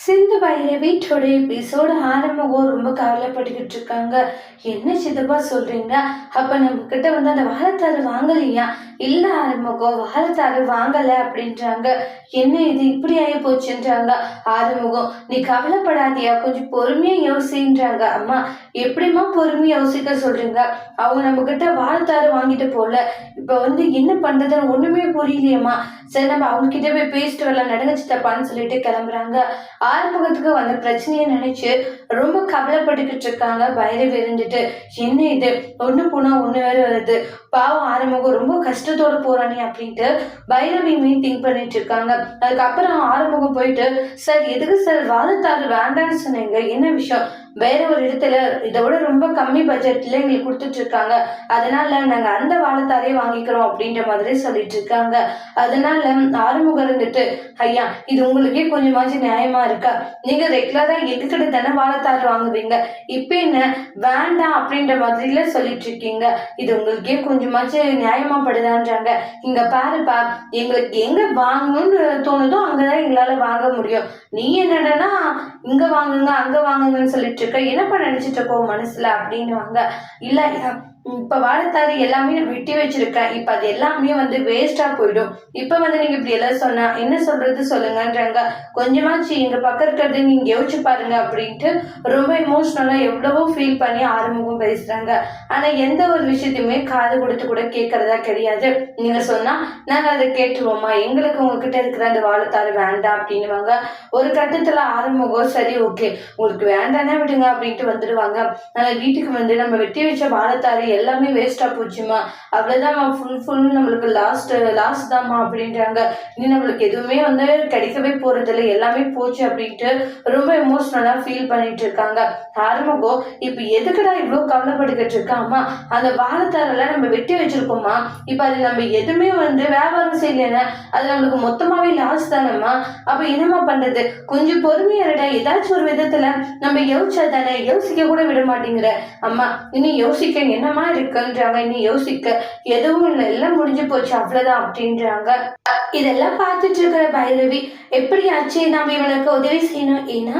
Sindhu Bhairavi today episode ஆரம்பம் ரொம்ப கவலைப்பட்டுக்கிட்டு இருக்காங்க. என்ன சிதப்பா சொல்றீங்க? அப்ப நம்ம கிட்ட வந்து அந்த வாழைத்தாறு வாங்கலையா? இல்ல ஆறுமுகம் வாழைத்தாறு வாங்கல அப்படின்றாங்க. என்ன இது இப்படி ஆகி போச்சுன்றாங்க. ஆறுமுகம் நீ கவலைப்படாதியா கொஞ்சம் பொறுமையா யோசின்றாங்க. அம்மா எப்படிம்மா பொறுமையா யோசிக்க சொல்றீங்க? அவங்க நம்ம கிட்ட வாழ்த்தாறு வாங்கிட்டு போல. இப்ப வந்து என்ன பண்றதுன்னு ஒண்ணுமே புரியலையம்மா. சரி நம்ம அவங்க கிட்ட போய் பேசிட்டு வரலாம் நடங்க சித்தப்பான்னு சொல்லிட்டு கிளம்புறாங்க. ஆறுமுகத்துக்கு வந்த பிரச்சனையை நினைச்சு ரொம்ப கவலைப்பட்டுக்கிட்டு இருக்காங்க. பைரவி இருந்துட்டு என்ன இது? ஒண்ணு போனா ஒண்ணு வேற வருது. பாவம் ஆறுமுகம் ரொம்ப கஷ்டத்தோட போறானே அப்படின்ட்டு பைரவி மீட்டிங் திங்க் பண்ணிட்டு இருக்காங்க. அதுக்கப்புறம் ஆறுமுகம் போயிட்டு சார் எதுக்கு சார் வாழத்தாறு வேண்டாம்னு சொன்னீங்க? என்ன விஷயம்? வேற ஒரு இடத்துல இதை விட ரொம்ப கம்மி பட்ஜெட்ல எங்களுக்கு கொடுத்துட்டு இருக்காங்க. அதனால நாங்க அந்த வாழைத்தாரையே வாங்கிக்கிறோம் அப்படின்ற மாதிரி சொல்லிட்டு இருக்காங்க. அதனால ஆறுமுகம் இருந்துட்டு ஐயா இது உங்களுக்கே கொஞ்சமாச்சும் நியாயமா இருக்கா? நீங்க ரெகுலரா எதுக்கிட்ட தானே வாழைத்தாறு வாங்குவீங்க? இப்ப என்ன வேண்டாம் அப்படின்ற மாதிரில சொல்லிட்டு இருக்கீங்க. இது உங்களுக்கே கொஞ்சமாச்சும் நியாயமா படுதான்றாங்க. இங்க பாருப்பா எங்களுக்கு எங்க வாங்கணும்னு தோணுதோ அங்கதான் எங்களால வாங்க முடியும். நீ என்னடனா இங்க வாங்குங்க அங்க வாங்குங்கன்னு சொல்லிட்டு இருக்க என்னப்பா நினைச்சிட்டு இருக்கோம் மனசுல அப்படின்னு வாங்க இல்ல இப்போ வாழைத்தாறு எல்லாமே நான் வெட்டி வச்சிருக்கேன். இப்போ அது எல்லாமே வந்து வேஸ்ட்டாக போயிடும். இப்போ வந்து நீங்கள் இப்படி எல்லாம் சொன்னால் என்ன சொல்றது சொல்லுங்கன்றாங்க. கொஞ்சமாச்சு எங்கள் பக்கம் இருக்கிறது நீங்கள் யோசிச்சு பாருங்க அப்படின்ட்டு ரொம்ப இமோஷ்னலாக எவ்வளவோ ஃபீல் பண்ணி ஆறுமுகம் பேசுகிறாங்க ஆனால் எந்த ஒரு விஷயத்தையுமே காது கொடுத்து கூட கேட்குறதா கிடையாது. நீங்க சொன்னால் நாங்கள் அதை கேட்டுருவோமா? எங்களுக்கு உங்ககிட்ட இருக்கிற அந்த வாழைத்தாறு வேண்டாம் அப்படின்னுவாங்க. ஒரு கட்டத்தில் ஆறுமுகம் சரி ஓகே உங்களுக்கு வேண்டானே விடுங்க அப்படின்ட்டு வந்துடுவாங்க. ஆனால் வீட்டுக்கு வந்து நம்ம வெட்டி வச்ச வாழைத்தாறு எல்லாமே வேஸ்டா போச்சுமா? அவ்வளவுதான் ஃபுல் ஃபுல் நம்மளுக்கு லாஸ்ட் லாஸ்ட் தாம்மா அப்படின்றாங்க. இனி நம்மளுக்கு எதுவுமே வந்து கிடைக்கவே போறதில்ல. எல்லாமே போச்சு அப்படின்ட்டு ரொம்ப எமோஷ்னலா ஃபீல் பண்ணிட்டு இருக்காங்க. ஆரம்பகோ இப்ப எதுக்குடா இவ்வளவு கவலைப்பட்டுக்கிட்டு இருக்காமா அந்த வாழைத்தாரெல்லாம் நம்ம வெட்டி வச்சிருக்கோமா இப்ப அது நம்ம எதுவுமே வந்து வியாபாரம் செய்யலைன்னா அது நம்மளுக்கு மொத்தமாவே லாஸ் தானேம்மா? அப்ப என்னம்மா பண்றது? கொஞ்சம் பொறுமையா ஏதாச்சும் ஒரு விதத்துல நம்ம யோசிச்சா தானே யோசிக்க கூட விட மாட்டேங்கிற. அம்மா இனி யோசிக்க என்னமா இருக்குன்றாங்க இனி யோசிக்க எதுவும் இல்லை எல்லாம் முடிஞ்சு போச்சு அவ்வளவுதான் அப்படின்றாங்க. இதெல்லாம் பார்த்துட்டு இருக்கிற பைரவி எப்படியாச்சு நம்ம இவனுக்கு உதவி செய்யணும்? ஏன்னா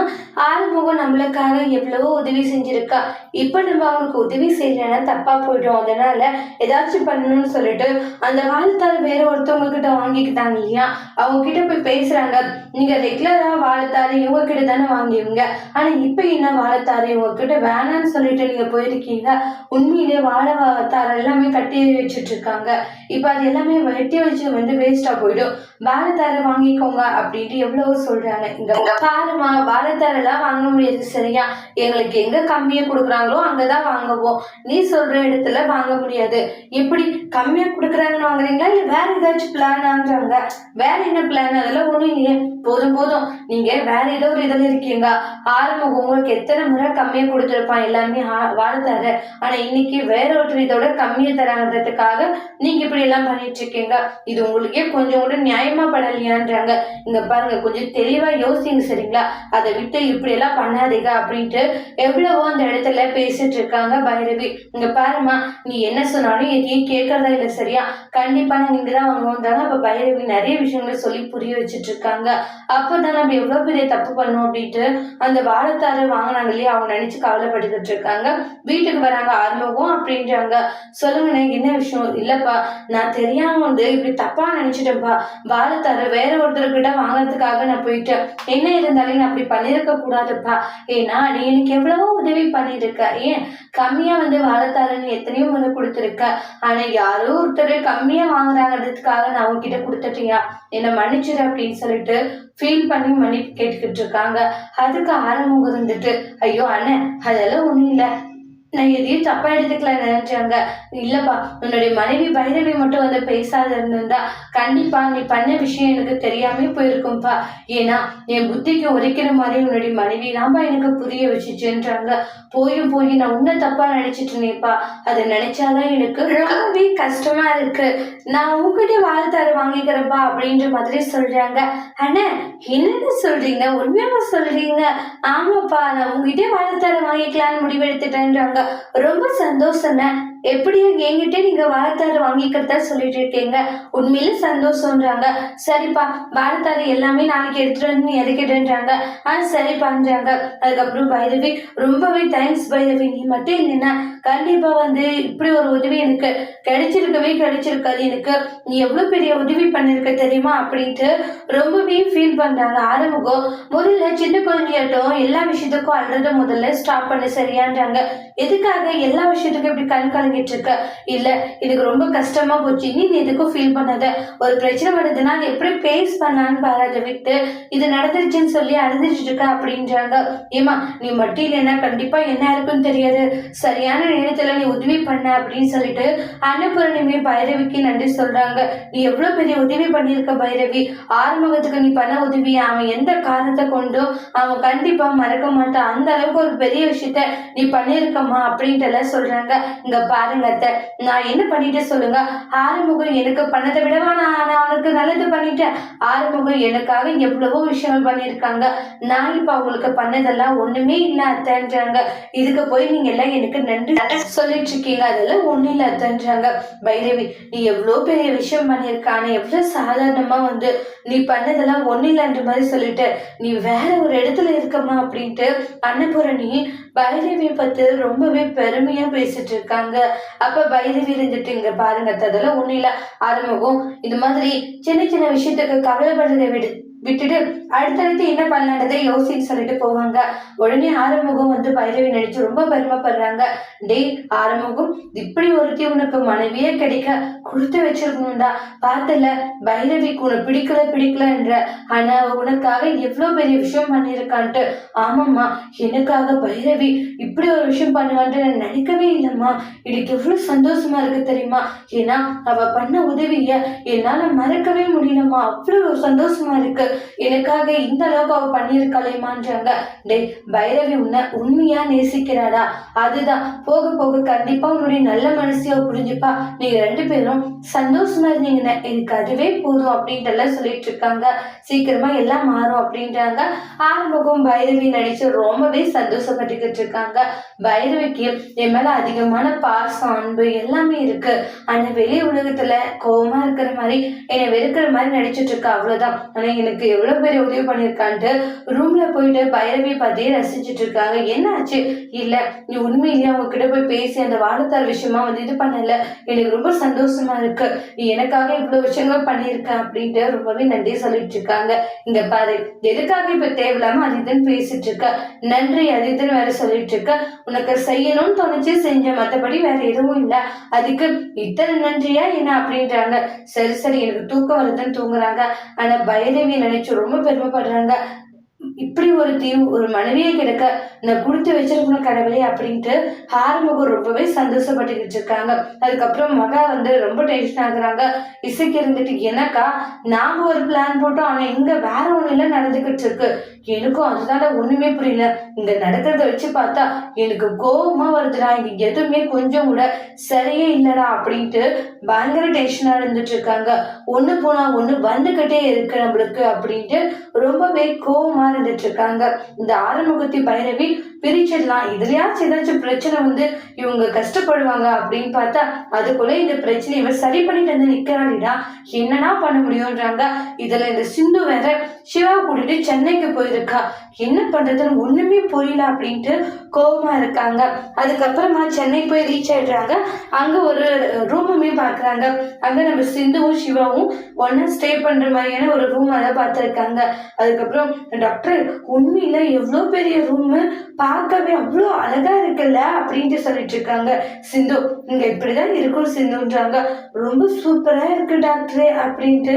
ஆறுமுகம் நம்மளுக்காக எவ்வளவோ உதவி செஞ்சிருக்கா. இப்போ நம்ம அவனுக்கு உதவி செய்யலைன்னா தப்பா போயிடும். அதனால ஏதாச்சும் பண்ணணும்னு சொல்லிட்டு அந்த வாழ்த்தாள் வேற ஒருத்தவங்க கிட்ட வாங்கிக்கிட்டாங்க இல்லையா? அவங்க கிட்ட போய் பேசுறாங்க. நீங்க ரெகுலரா வாழைத்தாரு இவங்க கிட்ட தானே வாங்குவீங்க ஆனா இப்போ என்ன வாழைத்தாரு இவங்க கிட்ட வேணாம்னு சொல்லிட்டு நீங்க போயிருக்கீங்க? உண்மையிலேயே வாழை தாரை எல்லாமே கட்டி வச்சுட்டு இருக்காங்க இப்போ அது எல்லாமே வெட்டி வச்சு வந்து வேஸ்டா போயிடும். வாழைத்தாரை வாங்கிக்கோங்க அப்படின்ட்டு எவ்வளவோ சொல்றாங்க. இங்க பாருமா வாழைத்தாரெல்லாம் வாங்க முடியாது சரியா? எங்களுக்கு எங்க கம்மியா கொடுக்குறாங்களோ அங்கதான் வாங்குவோம். நீ சொல்ற இடத்துல வாங்க முடியாது. எப்படி கம்மியா கொடுக்குறாங்கன்னு வாங்குறீங்களா? இல்ல வேற ஏதாச்சும் பிளான் ஆகுறாங்க? வேற என்ன பிளான் அதெல்லாம் ஒண்ணும் இல்லையே. போதும் போதும். நீங்க வேற ஏதோ ஒரு இதில் இருக்கீங்க. ஆரம்பம் உங்களுக்கு எத்தனை முறை கம்மியா கொடுத்துருப்பான்? எல்லாமே வாழ்த்தாரு ஆனா இன்னைக்கு வேற ஒருத்தர் இதோட கம்மியா தராங்கிறதுக்காக நீங்க இப்படி எல்லாம் பண்ணிட்டு இருக்கீங்க. இது உங்களுக்கே கொஞ்சம் கூட நியாயமா படலையான்றாங்க. இங்க பாருங்க கொஞ்சம் தெளிவா யோசிங்க சரிங்களா? அதை விட்டு இப்படி எல்லாம் பண்ணாதீங்க அப்படின்ட்டு எவ்வளவோ அந்த இடத்துல பேசிட்டு இருக்காங்க பைரவி. இங்க பாருமா நீ என்ன சொன்னாலும் எதையும் கேட்கறதா இல்லை சரியா? கண்டிப்பா தான் வாங்குவோம் வாங்குவோம்ன்றாங்க அப்ப பைரவி நிறைய விஷயங்களை சொல்லி புரிய வச்சுட்டு இருக்காங்க. அப்பதான் நம்ம எவ்வளவு பெரிய தப்பு பண்ணோம் அப்படின்ட்டு அந்த வாழைத்தாரு வாங்கினாங்க இல்லையா? அவங்க நினைச்சு கவலைப்பட்டுக்கிட்டு இருக்காங்க. வீட்டுக்கு வராங்க ஆறுமுகம் அப்படின்றாங்க. சொல்லுங்கண்ணே என்ன விஷயம்? இல்லப்பா நான் தெரியாம வந்து இப்படி தப்பா நினைச்சிட்டேன்ப்பா. வாழைத்தாரு வேற ஒருத்தர்கிட்ட வாங்குறதுக்காக நான் போயிட்டேன். என்ன இருந்தாலும் நான் அப்படி பண்ணியிருக்க கூடாதுப்பா. ஏன்னா நீ எனக்கு எவ்வளவோ உதவி பண்ணியிருக்க. ஏன்? கம்மியா வந்து வாழைத்தாருன்னு எத்தனையோ முறை கொடுத்துருக்க. ஆனா யாரோ ஒருத்தர் கம்மியா வாங்குறாங்கிறதுக்காக நான் உங்ககிட்ட கொடுத்துட்டியா? என்னை மன்னிச்சிடு அப்படின்னு சொல்லிட்டு ஃபீல் பண்ணி மன்னிப்பு கேட்டுக்கிட்டு இருக்காங்க. அதுக்கு ஆரம்பம் இருந்துட்டு ஐயோ அண்ணன் அதெல்லாம் ஒன்றும் இல்லை. நான் எதையும் தப்பா எடுத்துக்கல நினைச்சாங்க இல்லப்பா உன்னுடைய மனைவி பைரவி மட்டும் வந்து பேசாத இருந்திருந்தா கண்டிப்பா நீ பண்ண விஷயம் எனக்கு தெரியாம போயிருக்கும்பா ஏன்னா என் புத்திக்கு உரைக்கிற மாதிரி உன்னுடைய மனைவி தான்ப்பா எனக்கு புரிய வச்சுச்சுன்றாங்க. போயும் போய் நான் உன்ன தப்பா நினைச்சிட்டு இருந்தேன்ப்பா. அதை நினைச்சாதான் எனக்கு ரொம்பவே கஷ்டமா இருக்கு. நான் உங்ககிட்ட வாழ்த்தாரு வாங்கிக்கிறேன்ப்பா அப்படின்ற மாதிரி சொல்றாங்க. அண்ணா என்னன்னு சொல்றீங்க? உண்மையாவா சொல்றீங்க? ஆமாப்பா நான் உங்ககிட்ட வாழ்த்தாரு வாங்கிக்கலாம்னு முடிவெடுத்துட்டேன்றாங்க. ரொம்ப சந்தோஷங்க. எப்படியும் என்கிட்ட நீங்க வாழைத்தாறு வாங்கிக்கிறதா சொல்லிட்டு இருக்கீங்க. உண்மையில சந்தோஷம்ன்றாங்க. சரிப்பா வாழைத்தாறு எல்லாமே நாளைக்கு எடுத்துட்டு வந்து நீ இறக்கிடுன்றாங்க ஆ சரிப்பான்றாங்க. அதுக்கப்புறம் பைரவி ரொம்பவே தேங்க்ஸ் பைரவி நீ மட்டும் இல்லைன்னா கண்டிப்பா வந்து இப்படி ஒரு உதவி எனக்கு கிடைச்சிருக்கவே கிடைச்சிருக்காது. எனக்கு நீ எவ்வளவு பெரிய உதவி பண்ணிருக்க தெரியுமா அப்படின்ட்டு ரொம்பவே ஃபீல் பண்றாங்க. ஆரம்பம் முதல்ல சின்ன குழந்தையாட்டம் எல்லா விஷயத்துக்கும் அழுறத முதல்ல ஸ்டாப் பண்ணு சரியான்றாங்க. எதுக்காக எல்லா விஷயத்துக்கும் இப்படி கண் கலங்கிட்டு இருக்க இல்ல இதுக்கு ரொம்ப கஷ்டமா போச்சு. நீ எதுக்கும் ஃபீல் பண்ணாத? ஒரு பிரச்சனை வருதுன்னா அது எப்படி பேஸ் பண்ணான்னு பாரு அதை விட்டு. இது நடந்துருச்சுன்னு சொல்லி அழுதுட்டு இருக்க அப்படின்றாங்க. ஏமா நீ மட்டும் இல்லைன்னா கண்டிப்பா என்ன இருக்குன்னு தெரியாது. சரியான நேரத்துல நீ உதவி பண்ண அப்படின்னு சொல்லிட்டு அன்னபூரணிமே பைரவிக்கு நன்றி சொல்றாங்க. நீ எவ்வளவு பெரிய உதவி பண்ணியிருக்க பைரவி? ஆறுமுகத்துக்கு நீ பண்ண உதவி அவன் எந்த காரணத்தை கொண்டும் அவன் கண்டிப்பா மறக்க மாட்டான். அந்த அளவுக்கு ஒரு பெரிய விஷயத்த நீ பண்ணியிருக்கமா அப்படின்ட்டு எல்லாம் சொல்றாங்க. இங்க பாருங்க அத்தை நான் என்ன பண்ணிட்டு சொல்லுங்க? ஆறுமுகம் எனக்கு பண்ணதை விடவா? நான் நான் அவனுக்கு நல்லது பண்ணிட்டேன். ஆறுமுகம் எனக்காக எவ்வளவோ விஷயங்கள் பண்ணியிருக்காங்க. நான் இப்ப அவங்களுக்கு பண்ணதெல்லாம் ஒண்ணுமே இல்ல அத்தைன்றாங்க. இதுக்கு போய் நீங்க எல்லாம் எனக்கு நன்றி சொல்லிட்டு இருக்கீங்க. அதெல்லாம் ஒண்ணு இல்ல அத்தைன்றாங்க. பைரவி நீ எவ்வளோ பெரிய விஷயம் பண்ணியிருக்கானே. எவ்வளவு சாதாரணமா வந்து நீ பண்ணதெல்லாம் ஒண்ணு இல்லைன்ற மாதிரி சொல்லிட்டு நீ வேற ஒரு இடத்துல இருக்கமா அப்படின்ட்டு அன்னபூரணி பைரவியை பத்தி ரொம்பவே பெருமையா பேசிட்டு இருக்காங்க. அப்ப வயது இருந்துட்டு இங்க பாருங்க அத்தை, அதெல்லாம் ஒண்ணு இல்ல ஆறுமுகம். இது மாதிரி சின்ன சின்ன விஷயத்துக்கு கவலைப்படுறதை விடு விட்டுட்டு அடுத்தடுத்து என்ன பண்ணலான்றதை யோசின்னு சொல்லிட்டு போவாங்க. உடனே ஆறுமுகம் வந்து பைரவி நடிச்சு ரொம்ப பெருமைப்படுறாங்க. டேய் ஆறுமுகம் இப்படி ஒருத்தி உனக்கு மனைவியே கிடைக்க கொடுத்து வச்சிருக்கணும்டா. பார்த்தல பைரவிக்கு உனக்கு பிடிக்கல பிடிக்கலன்ற. ஆனா உனக்காக எவ்வளவு பெரிய விஷயம் பண்ணியிருக்கான்ட்டு. ஆமாம்மா எனக்காக பைரவி இப்படி ஒரு விஷயம் பண்ணுவான்ட்டு நான் நினைக்கவே இல்லைம்மா. எனக்கு எவ்வளவு சந்தோஷமா இருக்கு தெரியுமா? ஏன்னா அவ பண்ண உதவிய என்னால மறக்கவே முடியலம்மா. அவ்வளவு சந்தோஷமா இருக்கு. எனக்காக இந்த அளவுக்கு அவ பண்ணியிருக்கலைமான்றாங்க. டேய் பைரவி உன்னை உண்மையா நேசிக்கிறாடா? அதுதான். போக போக கண்டிப்பா உன்னுடைய நல்ல மனசியா புரிஞ்சுப்பா. நீங்க ரெண்டு பேரும் சந்தோஷமா இருந்தீங்கன்னா எனக்கு அதுவே போதும் அப்படின்ட்டு எல்லாம் சொல்லிட்டு இருக்காங்க சீக்கிரமா எல்லாம் மாறும் அப்படின்றாங்க. ஆறுமுகம் பைரவி நடிச்சு ரொம்பவே சந்தோஷப்பட்டுக்கிட்டு இருக்காங்க பைரவிக்கு என் மேல அதிகமான பாசம் அன்பு எல்லாமே இருக்கு. ஆனா வெளி உலகத்துல கோவமா இருக்கிற மாதிரி என்னை வெறுக்கிற மாதிரி நடிச்சிட்டு இருக்கா. அவ்வளவுதான். ஆனா எனக்கு எவ்வளவு பெரிய உதவி பண்ணியிருக்கான்ட்டு ரூம்ல போயிட்டு பைரவி பத்தி ரசிச்சுட்டு இருக்காங்க. என்ன ஆச்சு இல்ல நீ உண்மையிலேயே அவங்க கிட்ட போய் பேசி அந்த வாழைத்தார் விஷயமா வந்து இது பண்ணல. எனக்கு ரொம்ப சந்தோஷமா இருக்கு. நீ எனக்காக இவ்வளவு விஷயங்கள் பண்ணியிருக்க அப்படின்ட்டு ரொம்பவே நன்றி சொல்லிட்டு இருக்காங்க. இங்க பாரு எதுக்காக இப்ப தேவையில்லாம அதிதன் பேசிட்டு இருக்க? நன்றி அதிதன் வேற சொல்லிட்டு இருக்க. உனக்கு செய்யணும்னு தோணுச்சு செஞ்ச மத்தபடி வேற எதுவும் இல்ல. அதுக்கு இத்தனை நன்றியா என்ன அப்படின்றாங்க. சரி சரி எனக்கு தூக்கம் வருதுன்னு தூங்குறாங்க. ஆனா பைரவி நினைச்சு ரொம்ப பெருமைப்படுறாங்க இப்படி ஒரு தீவு ஒரு மனைவியை கிடக்க நான் கொடுத்து வச்சிருக்கணும் கடவுளே அப்படின்ட்டு ஹாரமுகம் ரொம்பவே சந்தோஷப்பட்டுக்கிட்டு இருக்காங்க அதுக்கப்புறம் மகா வந்து ரொம்ப டென்ஷன் ஆகுறாங்க. இசைக்கு இருந்துட்டு எனக்கா நாம ஒரு பிளான் போட்டோம் ஆனா இங்க வேற ஒண்ணு இல்ல நடந்துகிட்டு இருக்கு. எனக்கும் அதுதான ஒண்ணுமே புரியல. இங்க நடக்கிறத வச்சு பார்த்தா எனக்கு கோபமா வருதுடா. இங்க எதுவுமே கொஞ்சம் கூட சரியே இல்லடா அப்படின்ட்டு பயங்கர டென்ஷனா இருந்துட்டு இருக்காங்க. ஒண்ணு போனா ஒண்ணு வந்துகிட்டே இருக்கு நம்மளுக்கு அப்படின்ட்டு ரொம்பவே கோபமா இருந்துட்டு இருக்காங்க இந்த ஆறுமுகத்தி பைரவி பிரிச்சிடலாம் இதுலயாச்சும் ஏதாச்சும் பிரச்சனை வந்து இவங்க கஷ்டப்படுவாங்க அப்படின்னு பார்த்தா அதுக்குள்ள இந்த பிரச்சனை இவ சரி பண்ணிட்டு வந்து நிக்கிறாடினா என்னன்னா பண்ண முடியும்ன்றாங்க. இதுல இந்த சிந்து வேற சிவா கூட்டிட்டு சென்னைக்கு போயிருக்கா. என்ன பண்றதுன்னு ஒண்ணுமே புரியல அப்படின்ட்டு கோபமா இருக்காங்க. அதுக்கப்புறமா சென்னை போய் ரீச் ஆயிடுறாங்க. அங்க ஒரு ரூமுமே பாக்குறாங்க. அங்க நம்ம சிந்துவும் சிவாவும் ஒன்னா ஸ்டே பண்ற மாதிரியான ஒரு ரூம் அதை பார்த்துருக்காங்க. அதுக்கப்புறம் டாக்டர் உண்மையில எவ்வளோ பெரிய ரூமு பார்க்கவே அவ்வளோ அழகா இருக்குல்ல? அப்படின்ட்டு சொல்லிட்டு இருக்காங்க. சிந்து இங்க இப்படிதான் இருக்கும் சிந்துன்றாங்க. ரொம்ப சூப்பரா இருக்கு டாக்டரே அப்படின்ட்டு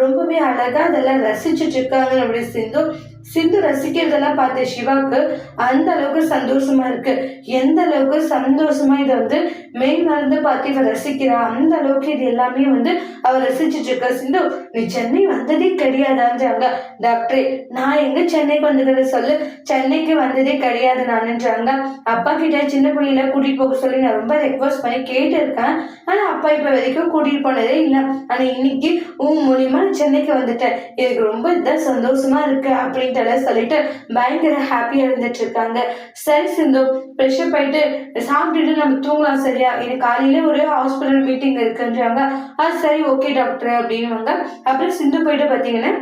ரொம்பவே அழகா அதெல்லாம் ரசிச்சுட்டு இருக்காங்க நம்முடைய சிந்து. சிந்து ரசிக்கிறதெல்லாம் பார்த்த சிவாக்கு அந்த அளவுக்கு சந்தோஷமா இருக்கு. எந்த அளவுக்கு சந்தோஷமா இதை வந்து மெய் மறந்து பார்த்து இவ ரசிக்கிறா? அந்த அளவுக்கு இது எல்லாமே வந்து அவ ரசிச்சுட்டு இருக்கா. சிந்து நீ சென்னை வந்ததே கிடையாதான்றாங்க. டாக்டரே நான் எங்க சென்னைக்கு வந்ததுன்னு சொல்லு. சென்னைக்கு வந்ததே கிடையாது நானுன்றாங்க. அப்பா கிட்ட சின்ன பிள்ளையில கூட்டிட்டு போக சொல்லி நான் ரொம்ப ரெக்வஸ்ட் பண்ணி கேட்டிருக்கேன். ஆனா அப்பா இப்ப வரைக்கும் கூட்டிட்டு போனதே இல்லை. ஆனா இன்னைக்கு உன் மூலியமா நான் சென்னைக்கு வந்துட்டேன். எனக்கு ரொம்ப இதான் சந்தோஷமா இருக்கு. அப்படின்னு அப்படின்ட்டு சொல்லிட்டு பயங்கர ஹாப்பியா இருந்துட்டு இருக்காங்க சரி சிந்து ஃப்ரெஷ்அப் ஆயிட்டு சாப்பிட்டுட்டு நம்ம தூங்கலாம் சரியா? எனக்கு காலையில ஒரு ஹாஸ்பிட்டல் மீட்டிங் இருக்குன்றாங்க. அது சரி ஓகே டாக்டர் அப்படின்வாங்க அப்புறம் சிந்து போயிட்டு பார்த்தீங்கன்னா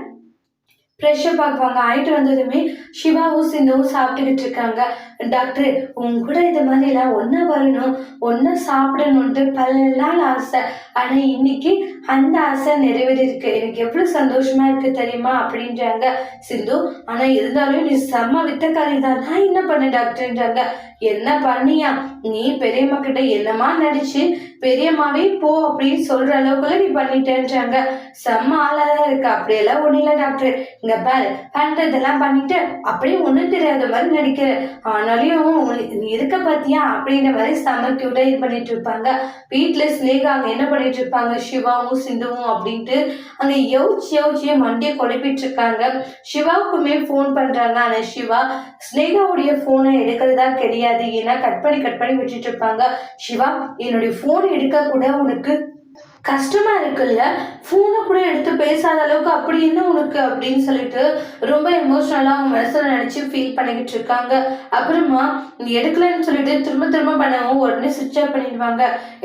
ஃப்ரெஷ்ஷப் ஆக்குவாங்க ஆயிட்டு வந்ததுமே சிவாவும் சிந்துவும் சாப்பிட்டுக்கிட்டு இருக்காங்க. டாக்டர் உங்க கூட இந்த மாதிரிலாம் ஒன்றா வரணும் ஒன்றா சாப்பிடணுன்ட்டு பல நாள் ஆசை. ஆனால் இன்னைக்கு அந்த ஆசை நிறைவேறியிருக்கு. எனக்கு எவ்வளோ சந்தோஷமா இருக்கு தெரியுமா? அப்படின்றாங்க சிந்து. ஆனால் இருந்தாலும் நீ செம்ம வித்தக்காரி தான் நான் என்ன பண்ண டாக்டர்ன்றாங்க என்ன பண்ணியா? நீ பெரியம்மா கிட்ட என்னமா நடிச்சு பெரியம்மாவே போ அப்படின்னு சொல்ற அளவுக்குள்ள நீ பண்ணிட்டேன்றாங்க. செம்ம ஆளாதான் இருக்கு. அப்படியெல்லாம் ஒன்றும் இல்லை டாக்டர். இங்க பாரு பண்றதெல்லாம் பண்ணிட்டு அப்படியே ஒன்றும் தெரியாத மாதிரி நடிக்கிற. ஆனாலும் நீ இருக்க பாத்தியா? அப்படின்ற மாதிரி செம்ம கியூட்டா இது பண்ணிட்டு இருப்பாங்க. வீட்டுல ஸ்னேகா அங்க என்ன பண்ணிட்டு இருப்பாங்க? சிவாவும் சிந்துவும் அப்படின்ட்டு அங்க யோச்சி யோசிச்சு மண்டியை குழப்பிட்டு இருக்காங்க. சிவாவுக்குமே ஃபோன் பண்றாங்க. ஆனா சிவா ஸ்னேகாவுடைய ஃபோனை எடுக்கிறதா கிடையாது. ஏன்னா கட் பண்ணி கட் பண்ணி விட்டுட்டு இருப்பாங்க. சிவா என்னுடைய ஃபோன் எடுக்க கூட உனக்கு கஷ்டமா இருக்குல்ல? ஃபோனை கூட எடுத்து பேசாத அளவுக்கு அப்படி என்ன உனக்கு அப்படின்னு சொல்லிட்டு ரொம்ப எமோஷ்னலாக அவங்க மனசில் நினச்சி ஃபீல் பண்ணிக்கிட்டு இருக்காங்க. அப்புறமா நீ எடுக்கலன்னு சொல்லிட்டு திரும்ப திரும்ப பண்ணவும் உடனே சுவிட்ச் ஆஃப் பண்ணிடுவாங்க.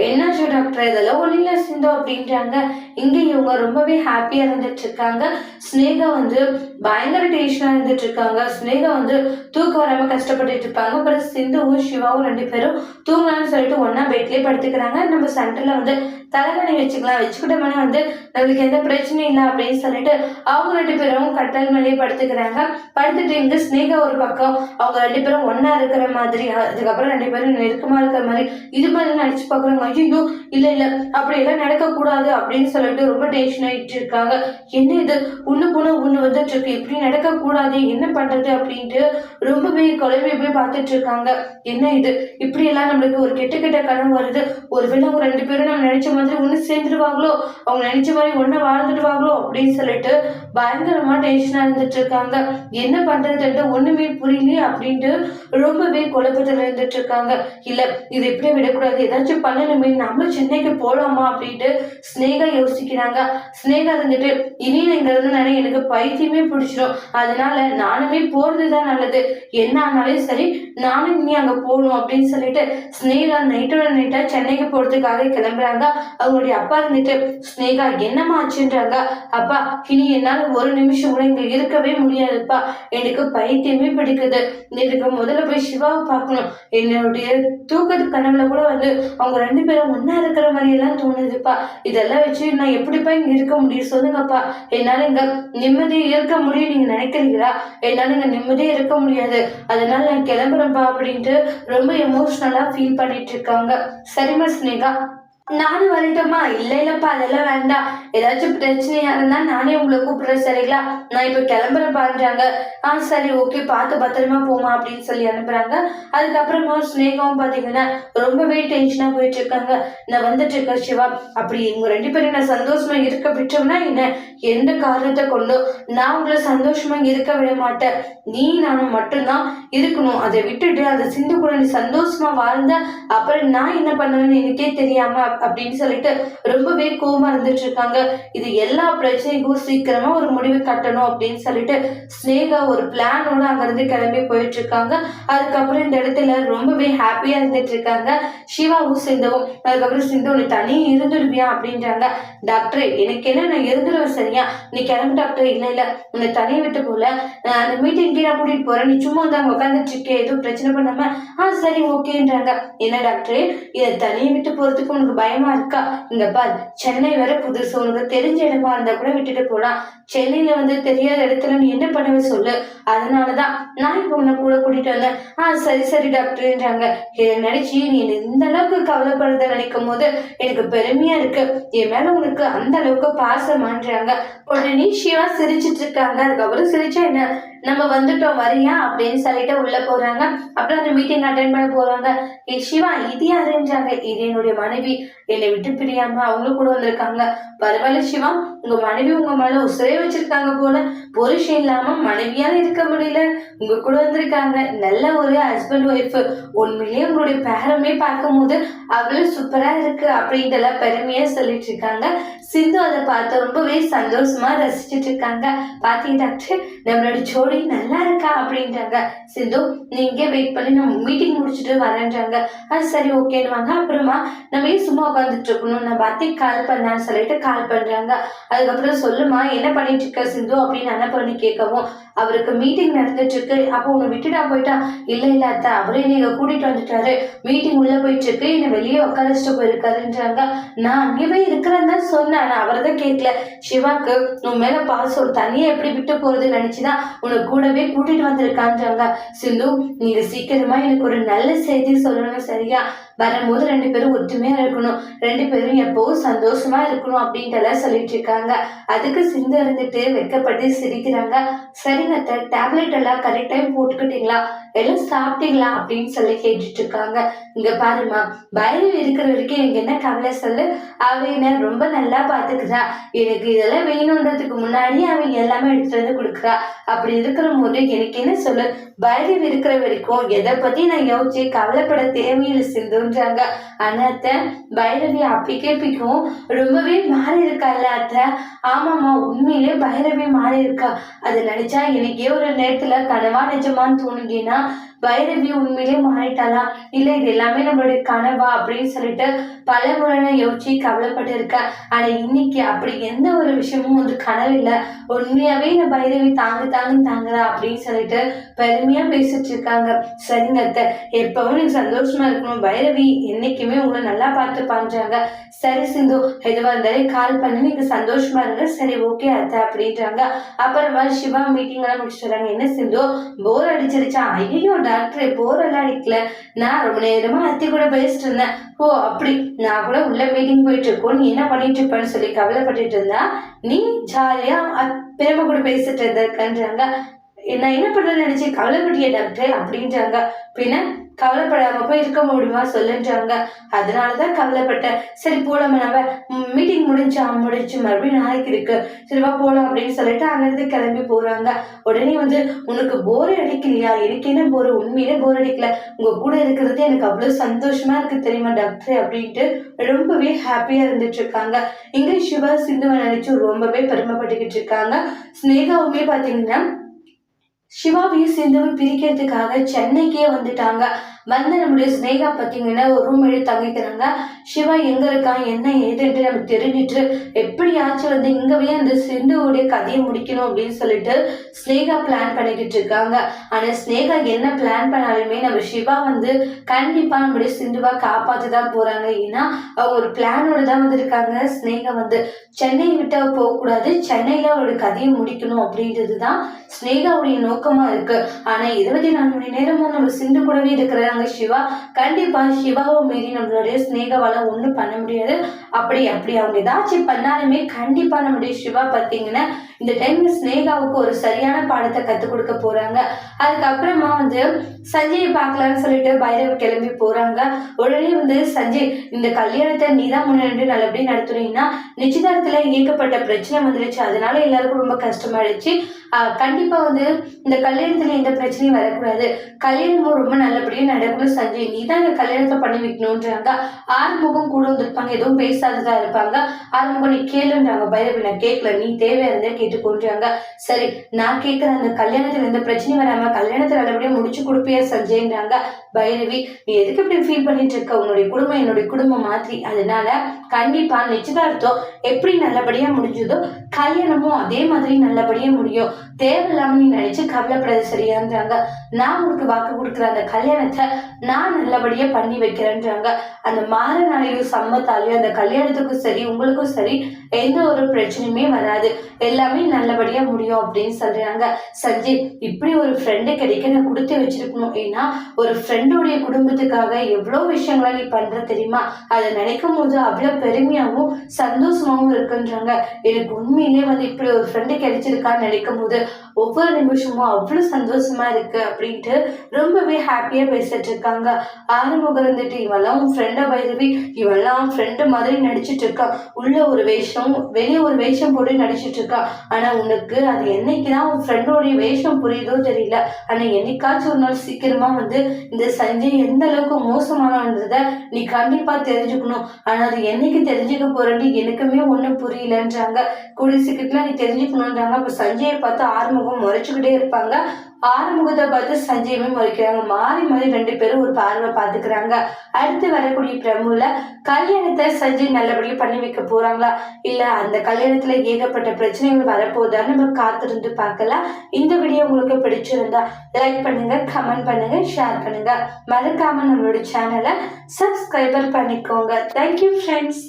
என்னாச்சு டாக்டர் இதெல்லாம் ஒன்றும் இல்லை சிந்தோ அப்படின்றாங்க. இங்கே இவங்க ரொம்பவே ஹாப்பியாக இருந்துட்டு இருக்காங்க. ஸ்னேகா வந்து பயங்கர டென்ஷனாக இருந்துட்டு இருக்காங்க. ஸ்னேகா வந்து தூக்கம் வராமல் கஷ்டப்பட்டுட்டு இருப்பாங்க. அப்புறம் சிந்துவும் சிவாவும் ரெண்டு பேரும் தூங்கலாம்னு சொல்லிட்டு ஒன்றா பெட்லேயே படுத்துக்கிறாங்க. நம்ம சென்டரில் வந்து தலைகணி வச்சுக்கலாம். வச்சுக்கிட்டோம்னா வந்து நம்மளுக்கு எந்த பிரச்சனையும் இல்லை அப்படின்னு சொல்லிட்டு அவங்க ரெண்டு பேரும் கட்டல் மேலேயே படுத்துக்கிறாங்க. படுத்துட்டு இங்க ஸ்னேகா ஒரு பக்கம் அவங்க ரெண்டு பேரும் ஒன்னா இருக்கிற மாதிரி அதுக்கப்புறம் ரெண்டு பேரும் நெருக்கமா இருக்கிற மாதிரி இது மாதிரி நடிச்சு பாக்குறாங்க ஐயோ இல்ல இல்ல அப்படி எல்லாம் நடக்கக்கூடாது அப்படின்னு சொல்லிட்டு ரொம்ப டென்ஷன் ஆயிட்டு இருக்காங்க. என்ன இது? ஒண்ணு போன ஒண்ணு வந்துட்டு இருக்கு. இப்படி நடக்கக்கூடாது. என்ன பண்றது அப்படின்ட்டு ரொம்பவே குழம்பி போய் பார்த்துட்டு இருக்காங்க. என்ன இது? இப்படி எல்லாம் நம்மளுக்கு ஒரு கெட்ட கெட்ட கனவு வருது. ஒருவேளை அவங்க ரெண்டு பேரும் நம்ம நினைச்ச மாதிரி ஒண்ணு சேர்ந்துருவாங்களோ? அவங்க நினைச்ச மாதிரி ஒண்ணு வாழ்ந்துடுவாங்களோ அப்படின்னு சொல்லிட்டு பயங்கரமாக டென்ஷனாக இருந்துட்டு இருக்காங்க. என்ன பண்ணுறதுன்ட்டு ஒன்றுமே புரியலையே அப்படின்ட்டு ரொம்பவே குழப்பத்தில் இருந்துட்டு இருக்காங்க. இல்லை இது இப்படியே விடக்கூடாது. ஏதாச்சும் பண்ணணுமே. நம்ம சென்னைக்கு போகலாமா அப்படின்ட்டு ஸ்னேகா யோசிக்கிறாங்க. ஸ்னேகா இருந்துட்டு இனி இங்க எனக்கு பைத்தியமே பிடிச்சிடும் அதனால நானுமே போகிறது தான் நல்லது. என்ன ஆனாலும் சரி நானும் இனி அங்கே போகணும் அப்படின்னு சொல்லிட்டு ஸ்னேகா நைட்டோட நைட்டாக சென்னைக்கு போகிறதுக்காக கிளம்புறாங்க. அவங்களுடைய அப்பா இருந்துட்டு ஸ்னேகா என்ன ஆச்சுன்றாங்க அப்பா இனி என்னால ஒரு நிமிஷம் கூட இங்க இருக்கவே முடியாதுப்பா. எனக்கு பைத்தியமே பிடிக்குது. எனக்கு முதல்ல போய் சிவாவை பார்க்கணும். என்னுடைய தூக்கத்து கனவுல கூட வந்து அவங்க ரெண்டு பேரும் ஒண்ணா இருக்கிற மாதிரி எல்லாம் தோணுதுப்பா. இதெல்லாம் வச்சு நான் எப்படிப்பா இங்க இருக்க முடியும்? சொல்லுங்கப்பா. என்னால இங்க நிம்மதியா இருக்க முடியும் நீங்க நினைக்கிறீங்களா? என்னால இங்க நிம்மதியா இருக்க முடியாது. அதனால நான் கிளம்புறேன்ப்பா அப்படின்ட்டு ரொம்ப எமோஷனலா ஃபீல் பண்ணிட்டு இருக்காங்க. சரிமா ஸ்னேகா நானும் வரட்டுமா இல்ல இல்லப்பா அதெல்லாம் வேண்டாம். ஏதாச்சும் பிரச்சனையா இருந்தா நானே உங்களை கூப்பிடுறேன் சரிங்களா? நான் இப்ப கிளம்புறப்பான்றாங்க ஆ சரி ஓகே பார்த்து பத்திரமா போமா அப்படின்னு சொல்லி அனுப்புறாங்க. அதுக்கப்புறமா ஸ்னேகாவும் பாத்தீங்கன்னா ரொம்பவே டென்ஷனா போயிட்டு இருக்காங்க நான் வந்துட்டு இருக்கேன் சிவா. அப்படி இவங்க ரெண்டு பேரும் நான் சந்தோஷமா இருக்க விட்டோம்னா என்ன? எந்த காரணத்தை கொண்டும் நான் உங்களை சந்தோஷமா இருக்க விட மாட்டேன். நீ நானும் மட்டும்தான் இருக்கணும். அதை விட்டுட்டு அந்த சிந்து கூட நீ சந்தோஷமா வாழ்ந்த அப்புறம் நான் என்ன பண்ணுவேன்னு எனக்கே தெரியாம அப்படின்னு சொல்லிட்டு ரொம்பவே கோமா இருந்துட்டு இருக்காங்க. இது எல்லா பிரச்சனைக்கும் சீக்கிரமா ஒரு முடிவு கட்டணும் அப்படின்னு சொல்லிட்டு ஸ்னேகா ஒரு பிளானோட அங்கிருந்து கிளம்பி போயிட்டு இருக்காங்க. அதுக்கப்புறம் இந்த இடத்துல ரொம்பவே ஹாப்பியா இருந்துட்டு இருக்காங்க. சிவாவும் சிந்துவும். அதுக்கப்புறம் சிந்து உன்னை தனி இருந்துடுவியா? அப்படின்றாங்க. டாக்டர் எனக்கு என்ன? நான் இருந்துடுவேன் சரியா? நீ கிளம்பு டாக்டர். இல்ல இல்ல. உன்னை தனியை விட்டு போல. அந்த மீட்டிங் நான் கூட்டிட்டு போறேன். நீ சும்மா வந்து அங்க உட்காந்துட்டு இருக்கே. எதுவும் பிரச்சனை பண்ணாம. ஆ சரி ஓகேன்றாங்க. என்ன டாக்டர்? இதை தனியை விட்டு போறதுக்கு உனக்கு பயமா இருக்கா? இங்க பார் சென்னை வர புதுசு உனக்கு தெரிஞ்ச இடமா இருந்தா கூட விட்டுட்டு போலாம். சென்னையில வந்து தெரியாத இடத்துல நீ என்ன பண்ணுவ சொல்லு? அதனாலதான் நான் இப்போ உன்னை கூட கூட்டிட்டு வந்தேன். ஆ சரி சரி டாக்டர்ன்றாங்க. இதை நினைச்சு நீ இந்த அளவுக்கு கவலைப்படுறத நினைக்கும் போது எனக்கு பெருமையா இருக்கு. என் மேல உனக்கு அந்த அளவுக்கு பாசமான்றாங்க. உடனே சிவா சிரிச்சிட்டு இருக்காங்க. அதுக்கப்புறம் சிரிச்சா என்ன? நம்ம வந்துட்டோம் வரியா? அப்படின்னு சொல்லிட்டு உள்ள போறாங்க. அப்புறம் அந்த மீட்டிங் அட்டன் பண்ண போறாங்க. ஏ சிவா இது யாருன்றாங்க? இது என்னுடைய மனைவி. என்னை விட்டு பிரியாம அவங்களும் கூட வந்திருக்காங்க. பரவாயில்ல சிவா உங்க மனைவி உங்க மேல உசிரே வச்சிருக்காங்க போல. புருஷன் இல்லாம மனைவியால இருக்க முடியல. உங்க கூட வந்திருக்காங்க. நல்ல ஒரு ஹஸ்பண்ட் ஒய்ஃப் உண்மையிலேயே உங்களுடைய பேரமே பார்க்கும் போது அவ்வளவு சூப்பரா இருக்கு அப்படின்ட்டு பெருமையா சொல்லிட்டு இருக்காங்க. சிந்து அதை பார்த்து ரொம்பவே சந்தோஷமா ரசிச்சிட்டு இருக்காங்க. பாத்தீங்க டாக்டர் நம்மளோட ஜோடி நல்லா இருக்கா அப்படின்றாங்க. சிந்து நீங்க வெயிட் பண்ணி நம்ம மீட்டிங் முடிச்சுட்டு வரேன்றாங்க. அது சரி ஓகேன்னு வாங்க அப்புறமா நம்ம சும்மா சும்மா உட்காந்துட்டு இருக்கணும் நான் அத்தை கால் பண்ணான்னு சொல்லிட்டு கால் பண்றாங்க. அதுக்கப்புறம் சொல்லுமா என்ன பண்ணிட்டு இருக்க சிந்து? அப்படின்னு அனுப்பி கேட்கவும் அவருக்கு மீட்டிங் நடந்துட்டு இருக்கு அப்போ உன்னை விட்டுட்டா போயிட்டா. இல்ல இல்ல அத்தை அவரே நீங்க கூட்டிட்டு வந்துட்டாரு. மீட்டிங் உள்ள போயிட்டு இருக்கு என்னை வெளியே உட்காரச்சிட்டு போயிருக்காருன்றாங்க. நான் அங்கேயே இருக்கிறேன்னு தான் சொன்னேன். நான் அவர் தான் கேட்கல. சிவாக்கு உன் மேல பாசம் தனியா எப்படி விட்டு போறது நினைச்சுதான் உன்னை கூடவே கூட்டிட்டு வந்திருக்கான்றாங்க. சிந்து நீங்க சீக்கிரமா எனக்கு ஒரு நல்ல செய்தி சொல்லணும் சரியா? வரும்போது ரெண்டு பேரும் ஒற்றுமையா இருக்கணும். ரெண்டு பேரும் எப்பவும் சந்தோஷமா இருக்கணும் அப்படின்ட்டு எல்லாம் சொல்லிட்டு இருக்காங்க. அதுக்கு சிந்து இருந்துட்டு வெக்கப்பட்டு சிரிக்கிறாங்க. சரிங்க அத்தை டேப்லெட் எல்லாம் கரெக்ட் டைம் போட்டுக்கிட்டீங்களா? எல்லாம் சாப்பிட்டீங்களா? அப்படின்னு சொல்லி கேட்டுட்டு இருக்காங்க. இங்க பாருமா பைரவ் இருக்கிற வரைக்கும் எனக்கு என்ன கவலை சொல்லு? அவ என்ன ரொம்ப நல்லா பாத்துக்கிறா எனக்கு இதெல்லாம் வேணுன்றதுக்கு முன்னாடி அவன் எல்லாமே எடுத்துட்டு வந்து கொடுக்குறா. அப்படி இருக்கிற போது எனக்கு என்ன சொல்லு? பைரவ் இருக்கிற வரைக்கும் எதை பத்தி நான் யோசிச்சு கவலைப்பட தேவையில்லை சிந்துன்றாங்க ஆனா அத்தை பைரவி அப்பிக்கே பிக்கும் ரொம்பவே மாறி இருக்கால அத்தை? ஆமாம்மா உண்மையிலே பைரவி மாறி இருக்கா. அதை நினைச்சா எனக்கே ஒரு நேரத்துல கனவா நிஜமான்னு தோணுங்கன்னா பைரவி உண்மையிலே மாறிட்டாளா? இல்ல இது எல்லாமே நம்மளுடைய கனவா அப்படின்னு சொல்லிட்டு பல முறை யோசிச்சு கவலைப்பட்டு இருக்கேன் ஆனா இன்னைக்கு அப்படி எந்த ஒரு விஷயமும் வந்து கனவு இல்லை உண்மையாவே இந்த பைரவி தாங்கு தாங்க தாங்குறா அப்படின்னு சொல்லிட்டு பெருமையா பேசிட்டு இருக்காங்க. சரிங்க அத்தை. எப்பவும் நீங்க சந்தோஷமா இருக்கணும். பைரவி என்னைக்குமே உங்களை நல்லா பார்த்து பண்றாங்க சரி சிந்து. எதுவா இருந்தாலும் கால் பண்ணி. நீங்க சந்தோஷமா இருங்க. சரி ஓகே அத்தை அப்படின்றாங்க. அப்புறமா சிவா மீட்டிங் எல்லாம் முடிச்சுட்டு என்ன சிந்து? போர் அடிச்சிருச்சா? ஐயோ டாக்டர் போரெல்லாம் அடிக்கல. நான் ரொம்ப நேரமா அத்தி கூட பேசிட்டு இருந்தேன். ஓ அப்படி. நான் கூட உள்ள மீட்டிங் போயிட்டு இருக்கோம். நீ என்ன பண்ணிட்டு இருப்பேன்னு சொல்லி கவலைப்பட்டுட்டு இருந்தா நீ ஜாலியா பெருமை கூட பேசிட்டு இருந்திருக்கன்றாங்க. நான் என்ன பண்றேன்னு நினைச்சு கவலைப்பட்டிய டாக்டர் அப்படின்றாங்க. பின்ன கவலைப்படாம போய் இருக்க முடியுமா சொல்லுன்றாங்க. அதனாலதான் கவலைப்பட்டேன். சரி போலாம நம்ம மீட்டிங் முடிஞ்சா முடிஞ்சு மறுபடியும் நாளைக்கு இருக்கு. சரிவா போலாம் அப்படின்னு சொல்லிட்டு அங்கிருந்து கிளம்பி போறாங்க. உடனே வந்து உனக்கு போர் அடிக்கலையா? எனக்கு என்ன போர் உண்மையிலே போர் அடிக்கல. உங்க கூட இருக்கிறது எனக்கு அவ்வளவு சந்தோஷமா இருக்கு தெரியுமா டாக்டர் அப்படின்ட்டு ரொம்பவே ஹாப்பியா இருந்துட்டு இருக்காங்க. இங்க சிவா சிந்துவை நினைச்சு ரொம்பவே பெருமைப்பட்டுக்கிட்டு இருக்காங்க. ஸ்னேகாவுமே பாத்தீங்கன்னா சிவாவையும் சிந்துவும் பிரிக்கிறதுக்காக சென்னைக்கே வந்துட்டாங்க. வந்து நம்முடைய ஸ்னேகா பார்த்தீங்கன்னா ஒரு ரூம் எடுத்து தங்கிக்கிறாங்க சிவா எங்க இருக்கான் என்ன ஏதுன்ட்டு நம்ம தெரிஞ்சிட்டு எப்படியாச்சும் வந்து இங்கவே அந்த சிந்துவோடைய கதையை முடிக்கணும் அப்படின்னு சொல்லிட்டு ஸ்னேகா பிளான் பண்ணிக்கிட்டு இருக்காங்க. ஆனா ஸ்னேகா என்ன பிளான் பண்ணாலுமே நம்ம சிவா வந்து கண்டிப்பா நம்முடைய சிந்துவா காப்பாற்றி தான் போறாங்க. ஏன்னா அவங்க ஒரு பிளானோட தான் வந்திருக்காங்க. ஸ்னேகா வந்து சென்னை விட்டு போகக்கூடாது. சென்னையில அவரோட கதையை முடிக்கணும் அப்படின்றது தான் ஸ்னேகாவுடைய நோக்கமா இருக்கு. ஆனா இருபத்தி நாலு மணி நேரமும் நம்ம சிந்து கூடவே இருக்கிற இருக்கிறாங்க சிவா. கண்டிப்பா சிவாவை மீறி நம்மளுடைய ஸ்னேகாவால ஒண்ணும் பண்ண முடியாது. அப்படி அப்படி அவங்க ஏதாச்சும் பண்ணாலுமே கண்டிப்பா நம்முடைய சிவா பார்த்தீங்கன்னா இந்த டைம்ல ஸ்னேகாவுக்கு ஒரு சரியான பாடத்தை கத்துக் கொடுக்க போறாங்க. அதுக்கப்புறமா வந்து சஞ்சயை பார்க்கலாம்னு சொல்லிட்டு பைரவ் கிளம்பி போறாங்க. உடனே வந்து சஞ்சய் இந்த கல்யாணத்தை நீதான் முன்னாடி நல்லபடியாக நடத்துனீங்கன்னா நிச்சயதாரத்தில் ஏகப்பட்ட பிரச்சனை வந்துருச்சு. அதனால எல்லாருக்கும் ரொம்ப கஷ்டமாயிடுச்சு. கண்டிப்பா வந்து இந்த கல்யாணத்துல எந்த பிரச்சனையும் வரக்கூடாது. கல்யாணமும் ரொம்ப நல்லபடியா நடக்கணும் சஞ்சய் நீ தான் இந்த கல்யாணத்தை பண்ணி வைக்கணுன்றாங்க ஆறுமுகம் கூட வந்திருப்பாங்க. எதுவும் பேசாததா இருப்பாங்க. ஆறுமுகம் நீ கேளுன்றாங்க. பைரவி நான் கேட்கல. நீ தேவையா இருந்தா கேட்டுக்கொன்றாங்க. சரி நான் கேட்குற அந்த கல்யாணத்துல எந்த பிரச்சனையும் வராம கல்யாணத்தை நல்லபடியா முடிச்சு கொடுப்பியா சஞ்சய்ன்றாங்க. பைரவி நீ எதுக்கு இப்படி ஃபீல் பண்ணிட்டு இருக்க? உன்னுடைய குடும்பம் என்னுடைய குடும்பம் மாதிரி. அதனால கண்டிப்பா நிச்சயதார்த்தம் எப்படி நல்லபடியா முடிஞ்சதோ கல்யாணமும் அதே மாதிரி நல்லபடியா முடியும். தேவையில்லாம நீ நினைச்சு கவலைப்படாத சரியான்றாங்க நான் உனக்கு வாக்கு கொடுக்குற அந்த கல்யாணத்தை நான் நல்லபடியா பண்ணி வைக்கிறேன்றாங்க. அந்த மாறனாலையும் சம்மத்தாலையும் அந்த கல்யாணத்துக்கும் சரி உங்களுக்கும் சரி எந்த ஒரு பிரச்சனையுமே வராது. எல்லாமே நல்லபடியா முடியும் அப்படின்னு சொல்றாங்க. சஞ்சய் இப்படி ஒரு ஃப்ரெண்டு கிடைக்க நான் கொடுத்து வச்சிருக்கணும். ஏன்னா ஒரு ஃப்ரெண்டோடைய குடும்பத்துக்காக எவ்வளோ விஷயங்களை நீ பண்ற தெரியுமா? அதை நினைக்கும் போது அவ்வளோ பெருமையாகவும் சந்தோஷமாகவும் இருக்குன்றாங்க. எனக்கு உண்மையிலேயே வந்து இப்படி ஒரு ஃப்ரெண்டு கிடைச்சிருக்கான்னு நினைக்கும் போது ஒவ்வொரு நிமிஷமும் அவ்வளோ சந்தோஷமா இருக்கு அப்படின்ட்டு ரொம்பவே ஹாப்பியா பேசிட்டு இருக்காங்க. ஆரம்பம் இருந்துட்டு இவெல்லாம் உன் ஃப்ரெண்டை பைரவி. இவெல்லாம் ஃப்ரெண்டு மாதிரி நடிச்சிட்டு இருக்கா. உள்ள ஒரு வேஷம் வெளியே ஒரு வேஷம் போட்டு நடிச்சிட்டு இருக்கா. ஆனா உனக்கு அது என்னைக்கு தான் உன் ஃப்ரெண்டோடைய வேஷம் புரியுதோ தெரியல. ஆனா என்னைக்காச்சும் ஒரு நாள் சீக்கிரமா வந்து இந்த சஞ்சய் எந்த அளவுக்கு மோசமானன்றத நீ கண்டிப்பா தெரிஞ்சுக்கணும். ஆனா அது என்னைக்கு தெரிஞ்சுக்க போறேன்னு எனக்குமே ஒண்ணும் புரியலன்றாங்க. கூடிய சீக்கிரத்துல நீ தெரிஞ்சுக்கணுன்றாங்க அப்ப சஞ்சயை பார்த்து ஆறுமுகம் முறைச்சுக்கிட்டே இருப்பாங்க. ஆறுமுகத்தை பார்த்து சஞ்சயமே முறைக்கிறாங்க. மாறி மாறி ரெண்டு பேரும் ஒரு பார்வை பார்த்துக்கிறாங்க. அடுத்து வரக்கூடிய பிரமுல கல்யாணத்தை சஞ்சய் நல்லபடியா பண்ணி வைக்க போறாங்களா? இல்ல அந்த கல்யாணத்துல ஏகப்பட்ட பிரச்சனைகள் வரப்போதான்னு நம்ம காத்திருந்து பார்க்கலாம். இந்த வீடியோ உங்களுக்கு பிடிச்சிருந்தா லைக் பண்ணுங்க கமெண்ட் பண்ணுங்க ஷேர் பண்ணுங்க. மறக்காம நம்மளோட சேனலை சப்ஸ்கிரைபர் பண்ணிக்கோங்க. Thank you friends